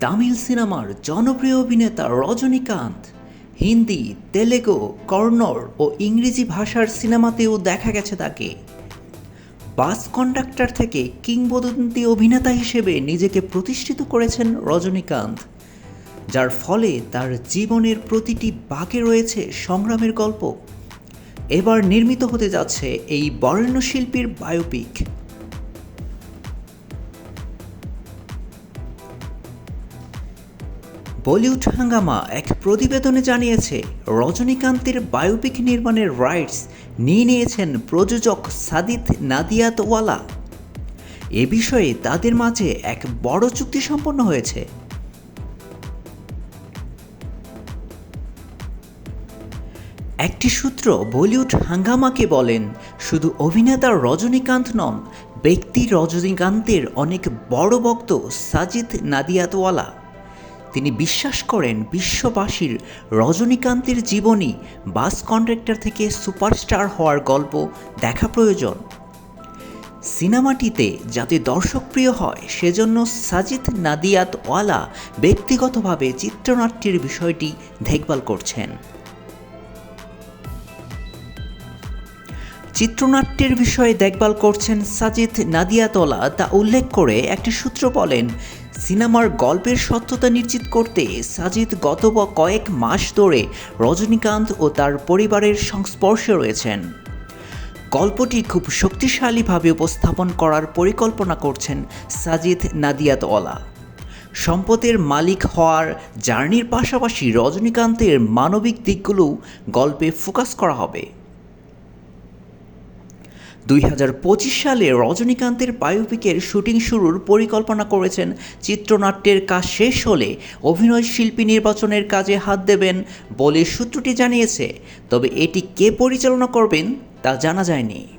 তামিল সিনেমার জনপ্রিয় অভিনেতা রজনীকান্ত, হিন্দি, তেলেগু কর্নড় ও ইংরেজি ভাষার সিনেমাতেও দেখা গেছে তাকে। বাস কন্ডাক্টর থেকে কিংবদন্তি অভিনেতা হিসেবে নিজেকে প্রতিষ্ঠিত করেছেন রজনীকান্ত, যার ফলে তার জীবনের প্রতিটি বাঁকে রয়েছে সংগ্রামের গল্প। এবার নির্মিত হতে যাচ্ছে এই বরেণ্য শিল্পীর বায়োপিক বলিউড হাঙ্গামা এক প্রতিবেদনে জানিয়েছে, রজনীকান্তের বায়োপিক নির্মাণের রাইটস নিয়ে নিয়েছেন প্রযোজক সাদিত নাদিয়াতওয়ালা। এ বিষয়ে তাদের মাঝে এক বড় চুক্তি সম্পন্ন হয়েছে। একটি সূত্র বলিউড হাঙ্গামাকে বলেন, শুধু অভিনেতা রজনীকান্ত নন, ব্যক্তি রজনীকান্তের অনেক বড় ভক্ত সাজিদ নাদিয়াতওয়ালা। তিনি বিশ্বাস করেন বিশ্ববাসীর রজনীকান্তের জীবনী বাস কন্ডাক্টর থেকে সুপারস্টার হওয়ার গল্প দেখা প্রয়োজন। সিনেমাটিতে যাতে দর্শকপ্রিয় হয়, সেজন্য সাজিদ নাদিয়াতওয়ালা ব্যক্তিগতভাবে চিত্রনাট্যের বিষয়টি দেখভাল করছেন। চিত্রনাট্যের বিষয়ে দেখভাল করছেন সাজিদ নাদিয়াতলা তা উল্লেখ করে একটি সূত্র বলেন, সিনেমার গল্পের সত্যতা নিশ্চিত করতে সাজিদ গত কয়েক মাস ধরে রজনীকান্ত ও তার পরিবারের সংস্পর্শে রয়েছেন। গল্পটি খুব শক্তিশালীভাবে উপস্থাপন করার পরিকল্পনা করছেন সাজিদ নাদিয়াতওয়ালা সম্পদের মালিক হওয়ার জার্নির পাশাপাশি রজনীকান্তের মানবিক দিকগুলোও গল্পে ফোকাস করা হবে। দুই হাজার পঁচিশ সালে রজনীকান্তের বায়োপিকের শুটিং শুরুর পরিকল্পনা করেছেন চিত্রনাট্যের কাজ শেষ হলে অভিনয় শিল্পী নির্বাচনের কাজে হাত দেবেন বলে সূত্রটি জানিয়েছে। তবে এটি কে পরিচালনা করবেন তা জানা যায়নি।